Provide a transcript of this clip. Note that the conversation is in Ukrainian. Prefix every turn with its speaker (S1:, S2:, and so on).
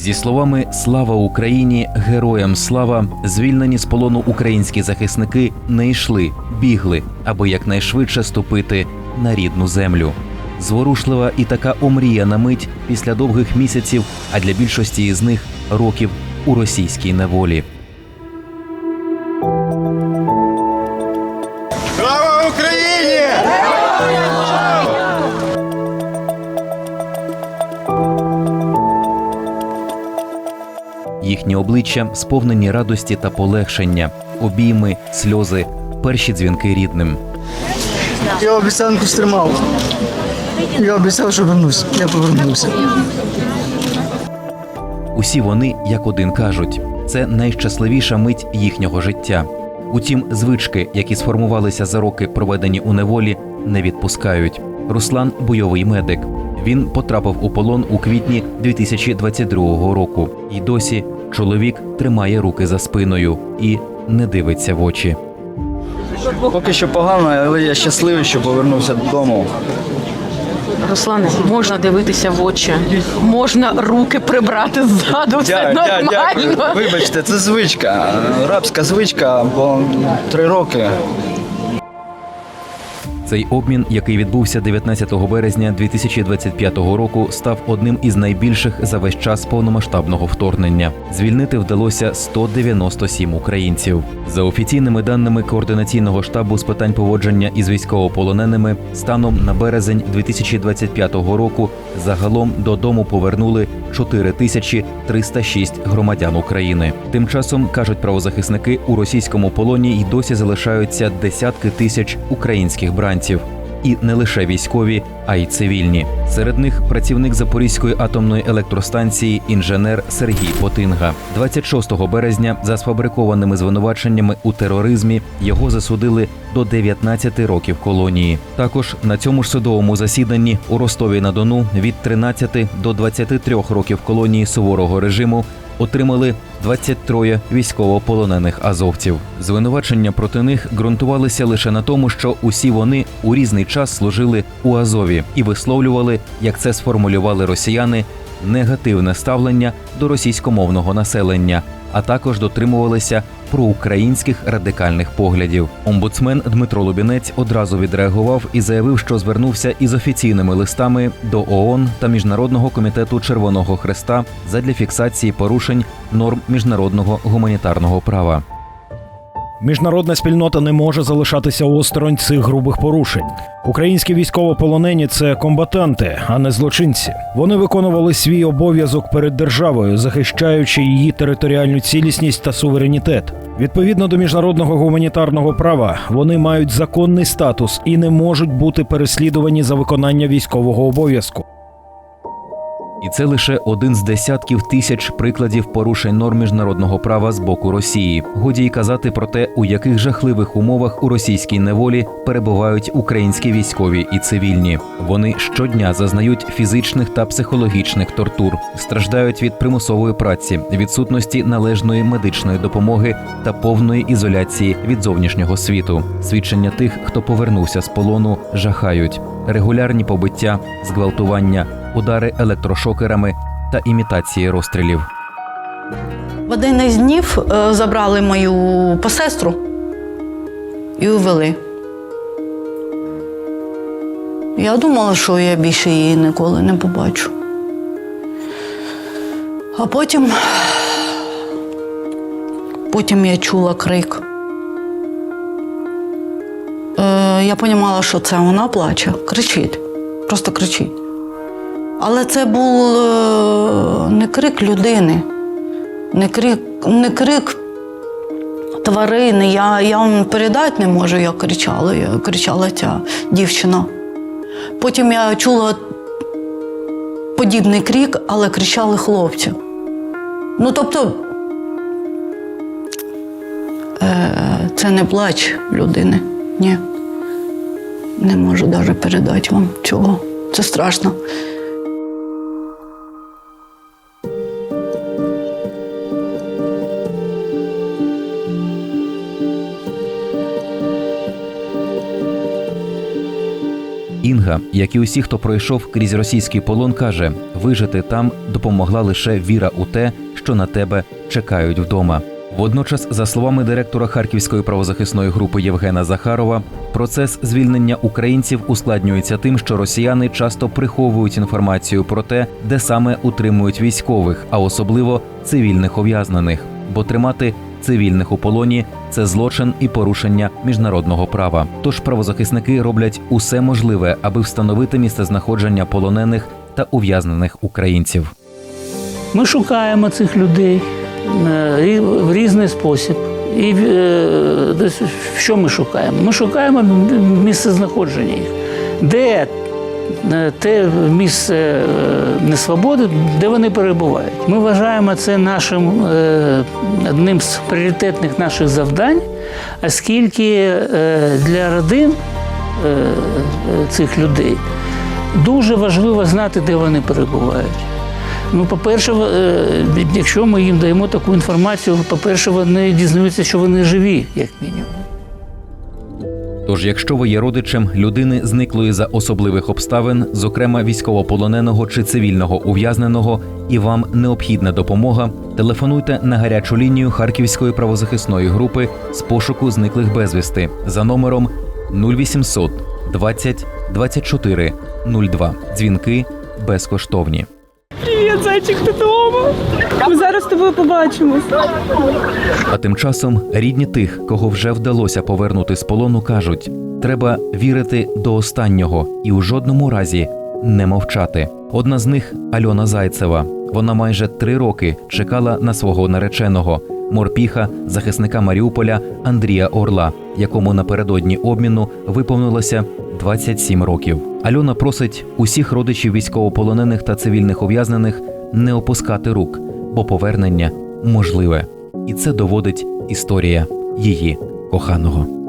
S1: Зі словами Слава Україні, героям слава звільнені з полону українські захисники не йшли, бігли, аби якнайшвидше ступити на рідну землю. Зворушлива і така омріяна мить після довгих місяців, а для більшості із них років у російській неволі. Їхні обличчя сповнені радості та полегшення, обійми, сльози, перші дзвінки рідним.
S2: Я обіцянку стримав. Я обіцяв, що вернусь. Я повернувся.
S1: Усі вони, як один кажуть, це найщасливіша мить їхнього життя. Утім, звички, які сформувалися за роки, проведені у неволі, не відпускають. Руслан бойовий медик. Він потрапив у полон у квітні 2022 року. І досі чоловік тримає руки за спиною і не дивиться в очі.
S2: Поки що погано, але я щасливий, що повернувся додому.
S3: Руслане, можна дивитися в очі, можна руки прибрати ззаду, все
S2: Дя- дя-
S3: нормально.
S2: дякую. Вибачте, це звичка. Рабська звичка, бо три роки.
S1: Цей обмін, який відбувся 19 березня 2025 року, став одним із найбільших за весь час повномасштабного вторгнення. Звільнити вдалося 197 українців. За офіційними даними координаційного штабу з питань поводження із військовополоненими, станом на березень 2025 року загалом додому повернули 4306 громадян України. Тим часом кажуть правозахисники, у російському полоні й досі залишаються десятки тисяч українських бранців. І не лише військові, а й цивільні. Серед них працівник Запорізької атомної електростанції, інженер Сергій Потинга. 26 березня за сфабрикованими звинуваченнями у тероризмі його засудили до 19 років колонії. Також на цьому ж судовому засіданні у Ростові на Дону від 13 до 23 років колонії суворого режиму отримали 23 військовополонених азовців. Звинувачення проти них ґрунтувалися лише на тому, що усі вони у різний час служили у Азові і висловлювали, як це сформулювали росіяни, негативне ставлення до російськомовного населення, а також дотримувалися проукраїнських радикальних поглядів. Омбудсмен Дмитро Лубінець одразу відреагував і заявив, що звернувся із офіційними листами до ООН та Міжнародного комітету Червоного Хреста задля фіксації порушень норм міжнародного гуманітарного права.
S4: Міжнародна спільнота не може залишатися осторонь цих грубих порушень. Українські військовополонені це комбатанти, а не злочинці. Вони виконували свій обов'язок перед державою, захищаючи її територіальну цілісність та суверенітет. Відповідно до міжнародного гуманітарного права, вони мають законний статус і не можуть бути переслідувані за виконання військового обов'язку.
S1: І це лише один з десятків тисяч прикладів порушень норм міжнародного права з боку Росії. Годі й казати про те, у яких жахливих умовах у російській неволі перебувають українські військові і цивільні. Вони щодня зазнають фізичних та психологічних тортур, страждають від примусової праці, відсутності належної медичної допомоги та повної ізоляції від зовнішнього світу. Свідчення тих, хто повернувся з полону, жахають регулярні побиття, зґвалтування, удари електрошокерами та імітації розстрілів.
S5: В один із днів е, забрали мою посестру і увели. Я думала, що я більше її ніколи не побачу. А потім, потім я чула крик. Е, я розуміла, що це вона плаче, кричить, просто кричить. Але це був е, не крик людини, не крик, не крик тварини. Я, я вам передати не можу, як кричала, я кричала ця дівчина. Потім я чула подібний крик, але кричали хлопці. Ну, тобто, е, це не плач людини. Ні. Не можу навіть передати вам цього. Це страшно.
S1: Ольга, як і усі, хто пройшов крізь російський полон, каже: вижити там допомогла лише віра у те, що на тебе чекають вдома. Водночас, за словами директора Харківської правозахисної групи Євгена Захарова, процес звільнення українців ускладнюється тим, що росіяни часто приховують інформацію про те, де саме утримують військових, а особливо цивільних ув'язнених, бо тримати цивільних у полоні це злочин і порушення міжнародного права. Тож правозахисники роблять усе можливе, аби встановити місцезнаходження полонених та ув'язнених українців.
S6: Ми шукаємо цих людей е, в різний спосіб. І е, що ми шукаємо? Ми шукаємо місце знаходження їх. Де те місце е, несвободи, де вони перебувають. Ми вважаємо це нашим е, одним з пріоритетних наших завдань, оскільки е, для родин е, е, цих людей дуже важливо знати, де вони перебувають. Ну, по-перше, е, якщо ми їм даємо таку інформацію, по-перше, вони дізнаються, що вони живі, як мінімум.
S1: Тож, якщо ви є родичем людини зниклої за особливих обставин, зокрема військовополоненого чи цивільного ув'язненого, і вам необхідна допомога, телефонуйте на гарячу лінію Харківської правозахисної групи з пошуку зниклих безвісти за номером 0800 20 24 02. Дзвінки безкоштовні.
S7: Привіт, зайчик, ти вдома? Ми зараз з тобою побачимось.
S1: А тим часом рідні тих, кого вже вдалося повернути з полону, кажуть: треба вірити до останнього і у жодному разі не мовчати. Одна з них Альона Зайцева. Вона майже три роки чекала на свого нареченого морпіха, захисника Маріуполя Андрія Орла, якому напередодні обміну виповнилося 27 років. Альона просить усіх родичів військовополонених та цивільних ув'язнених не опускати рук, бо повернення можливе. І це доводить історія її коханого.